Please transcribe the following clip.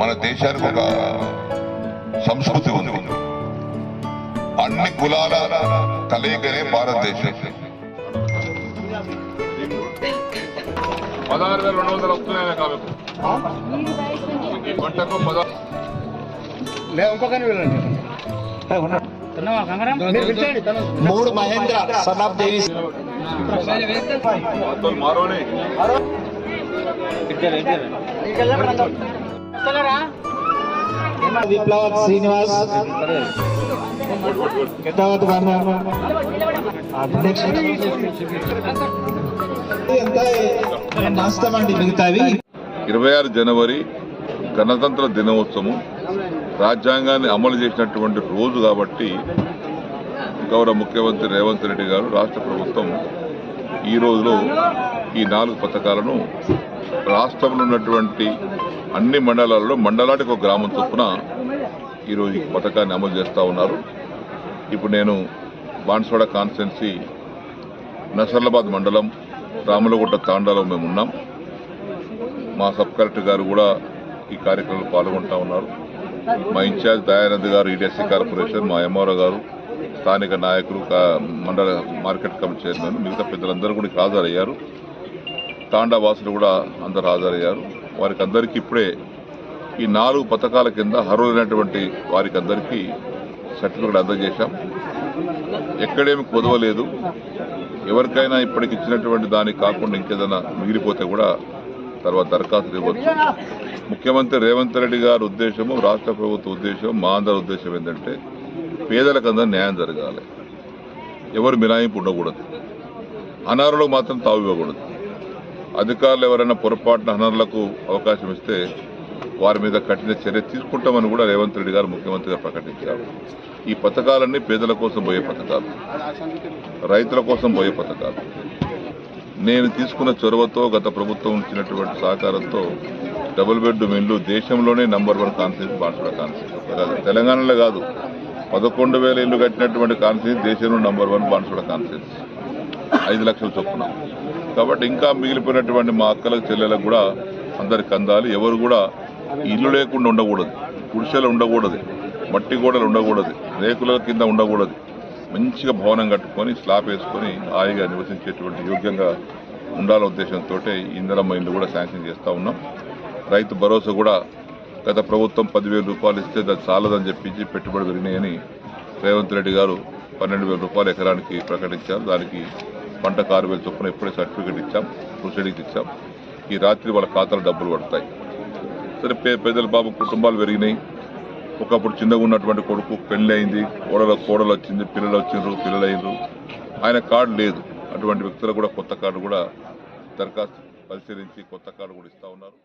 మన దేశానికి ఒక సంస్కృతి ఉంది. అన్ని కులాల కలయికనే భారతదేశం. పదహారు వేల రెండు వందలు వస్తున్నాయి కాబట్టి ఈ పంటకు పదహారు మూడు మహేంద్ర సన్ ఆఫ్ దేవి. మారోనే విప్లవ్ శ్రీనివాస్. ఇరవై ఆరు జనవరి గణతంత్ర దినోత్సవం రాజ్యాంగాన్ని అమలు చేసినటువంటి రోజు కాబట్టి గౌరవ ముఖ్యమంత్రి రేవంత్ రెడ్డి గారు రాష్ట్ర ప్రభుత్వం ఈ రోజులో ఈ నాలుగు పథకాలను రాష్ట్రంలో ఉన్నటువంటి అన్ని మండలాలలో మండలానికి ఒక గ్రామం చొప్పున ఈరోజు ఈ పథకాన్ని అమలు చేస్తూ ఉన్నారు. ఇప్పుడు నేను బాన్స్వాడ కాన్స్టిట్యున్సీ నసర్లాబాద్ మండలం రాములగుట్ట తాండాలో మేము ఉన్నాం. మా సబ్ కలెక్టర్ గారు కూడా ఈ కార్యక్రమంలో పాల్గొంటా ఉన్నారు. మా ఇన్ఛార్జ్ దయానంద్ గారు ఈడీఎస్సీ కార్పొరేషన్ మా ఎంఆర్ఓ గారు స్థానిక నాయకులు కా- మండల మార్కెట్ కమిటీ చైర్మన్ మిగతా పెద్దలందరూ కూడా హాజరయ్యారు. తాండా వాసులు కూడా అందరు హాజరయ్యారు. వారికి అందరికీ ఇప్పుడే ఈ నాలుగు పథకాల కింద అర్హులైనటువంటి వారికి అందరికీ సర్టిఫికెట్ అందజేశాం. ఎక్కడేమి కుదవలేదు. ఎవరికైనా ఇప్పటికి ఇచ్చినటువంటి దానికి కాకుండా ఇంకేదైనా మిగిలిపోతే కూడా తర్వాత దరఖాస్తు ఇవ్వచ్చు. ముఖ్యమంత్రి రేవంత్ రెడ్డి గారి ఉద్దేశము రాష్ట్ర ప్రభుత్వ ఉద్దేశం మా అందరి ఉద్దేశం ఏంటంటే పేదలకు అందరూ న్యాయం జరగాలి. ఎవరు మినాయింపు ఉండకూడదు. అనర్హులకు మాత్రం తావు ఇవ్వకూడదు అధికారులు ఎవరైనా పొరపాటున హనర్లకు అవకాశం ఇస్తే వారి మీద కఠిన చర్య తీసుకుంటామని కూడా రేవంత్ రెడ్డి గారు ముఖ్యమంత్రిగా ప్రకటించారు. ఈ పథకాలన్నీ పేదల కోసం పోయే పథకాలు. రైతుల కోసం పోయే పథకాలు. నేను తీసుకున్న చొరవతో గత ప్రభుత్వం ఇచ్చినటువంటి సహకారంతో డబుల్ బెడ్రూమ్ ఇల్లు దేశంలోనే నంబర్ వన్ కాన్సెప్ట్ బాన్సుడ కాన్సెప్ట్ తెలంగాణలో కాదు పదకొండు వేల ఇల్లు కట్టినటువంటి కాన్సెప్ట్ దేశంలో నంబర్ వన్ బాన్సుడ కాన్సెప్ట్ ఐదు లక్షలు చొప్పున. కాబట్టి ఇంకా మిగిలిపోయినటువంటి మా అక్కలకు చెల్లెలకు కూడా అందరికి అందాలి. ఎవరు కూడా ఇల్లు లేకుండా ఉండకూడదు. గుడిసెలు ఉండకూడదు. మట్టి గోడలు ఉండకూడదు. రేకుల కింద ఉండకూడదు. మంచిగా భవనం కట్టుకొని స్లాబ్ వేసుకొని హాయిగా నివసించేటువంటి యోగ్యంగా ఉండాల ఉద్దేశంతో ఇందిరమ్మ ఇల్లు కూడా శాంక్షన్ చేస్తూ ఉన్నాం. రైతు భరోసా కూడా గత ప్రభుత్వం పదివేల రూపాయలు ఇస్తే దాన్ని చాలదని చెప్పించి పెట్టుబడి పెరిగినాయని రేవంత్ రెడ్డి గారు పన్నెండు వేల రూపాయలు ఎకరానికి ప్రకటించారు. దానికి పంట ఆరు వేలు చొప్పున ఇప్పుడే సర్టిఫికేట్ ఇచ్చాం ప్రొసీడింగ్స్ ఇచ్చాం. ఈ రాత్రి వాళ్ళ ఖాతాలో డబ్బులు పడతాయి. సరే పే పెద్దల బాబు కుటుంబాలు పెరిగినాయి. ఒకప్పుడు చిన్నగా ఉన్నటువంటి కొడుకు పెళ్ళి అయింది కోడల కోడలు వచ్చింది పిల్లలు వచ్చిండ్రు పిల్లలు అయినరు ఆయన కార్డు లేదు. అటువంటి వ్యక్తులకు కూడా కొత్త కార్డు కూడా దరఖాస్తు పరిశీలించి కొత్త కార్డు కూడా ఇస్తా ఉన్నారు.